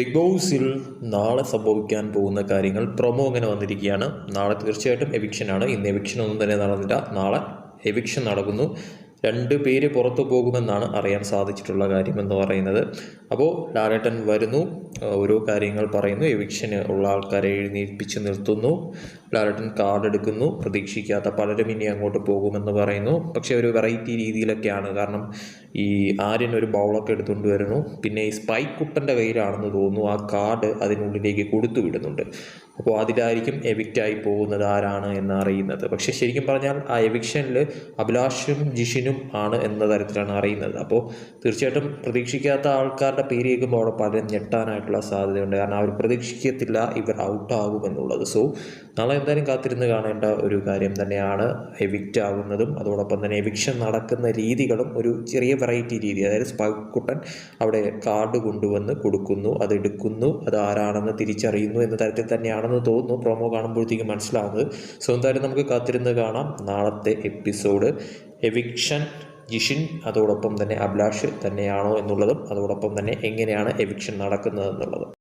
Big ബോസിൽ നാളെ സംഭവിക്കാൻ പോകുന്ന കാര്യങ്ങൾ പ്രൊമോ അങ്ങനെ വന്നിരിക്കുകയാണ്. നാളെ തീർച്ചയായിട്ടും എവിക്ഷനാണ് ഇന്ന് എവിക്ഷൻ ഒന്നും തന്നെ നടന്നില്ല. നാളെ എവിക്ഷൻ നടക്കുന്നു. രണ്ട് പേര് പുറത്തു പോകുമെന്നാണ് അറിയാൻ സാധിച്ചിട്ടുള്ള കാര്യം എന്ന് പറയുന്നത്. അപ്പോൾ ലാലേട്ടൻ വരുന്നു. ഓരോ കാര്യങ്ങൾ പറയുന്നു. എവിക്ഷന് ഉള്ള ആൾക്കാരെ എഴുന്നേൽപ്പിച്ച് നിർത്തുന്നു. ലാലേട്ടൻ കാർഡ് എടുക്കുന്നു. പ്രതീക്ഷിക്കാത്ത പലരും ഇനി അങ്ങോട്ട് പോകുമെന്ന് പറയുന്നു. പക്ഷേ ഒരു വെറൈറ്റി രീതിയിലൊക്കെയാണ്. കാരണം ഈ ആര്യൻ ഒരു ബൗളൊക്കെ എടുത്തുകൊണ്ട് വരുന്നു. പിന്നെ ഈ സ്പൈക്ക് കുട്ടന്റെ കയ്യിലാണെന്ന് തോന്നുന്നു. ആ കാർഡ് അതിനുള്ളിലേക്ക് കൊടുത്തു വിടുന്നുണ്ട് അപ്പോൾ അതിലായിരിക്കും എവിക്റ്റായി പോകുന്നത് ആരാണ് എന്ന് അറിയുന്നത്. പക്ഷേ ശരിക്കും പറഞ്ഞാൽ ആ എവിക്ഷനിൽ അഭിലാഷും ജിഷിനും ആണ് എന്ന തരത്തിലാണ് അറിയുന്നത്. അപ്പോൾ തീർച്ചയായിട്ടും പ്രതീക്ഷിക്കാത്ത ആൾക്കാരുടെ പേര് കേൾക്കുമ്പോൾ അവിടെ പലരും ഞെട്ടാനായിട്ടുള്ള സാധ്യതയുണ്ട്. കാരണം അവർ പ്രതീക്ഷിക്കത്തില്ല ഇവർ ഔട്ടാകുമെന്നുള്ളത് സോ നാളെ എന്തായാലും കാത്തിരുന്ന് കാണേണ്ട ഒരു കാര്യം തന്നെയാണ് എവിക്റ്റ് ആകുന്നതും അതോടൊപ്പം തന്നെ എവിക്ഷൻ നടക്കുന്ന രീതികളും ഒരു ചെറിയ വെറൈറ്റി രീതി. അതായത് സ്പൈക്കുട്ടൻ അവിടെ കാർഡ് കൊണ്ടുവന്ന് കൊടുക്കുന്നു അത് എടുക്കുന്നു അത് ആരാണെന്ന് തിരിച്ചറിയുന്നു എന്ന തരത്തിൽ തന്നെയാണെന്ന് തോന്നുന്നു. പ്രൊമോ കാണുമ്പോഴത്തേക്കും മനസ്സിലാവുന്നത്. സോ എന്തായാലും നമുക്ക് കാത്തിരുന്ന് കാണാം. നാളത്തെ എപ്പിസോഡ് എവിക്ഷൻ ജിഷിൻ അതോടൊപ്പം തന്നെ അഭിലാഷ് തന്നെയാണോ എന്നുള്ളതും അതോടൊപ്പം തന്നെ എങ്ങനെയാണ് എവിക്ഷൻ നടക്കുന്നത് എന്നുള്ളതും.